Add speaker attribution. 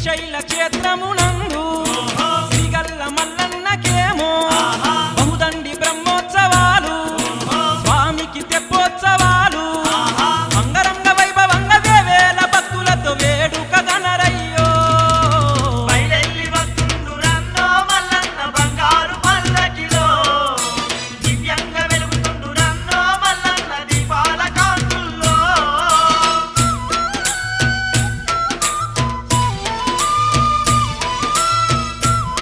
Speaker 1: Srisaila క్షేత్రమునందు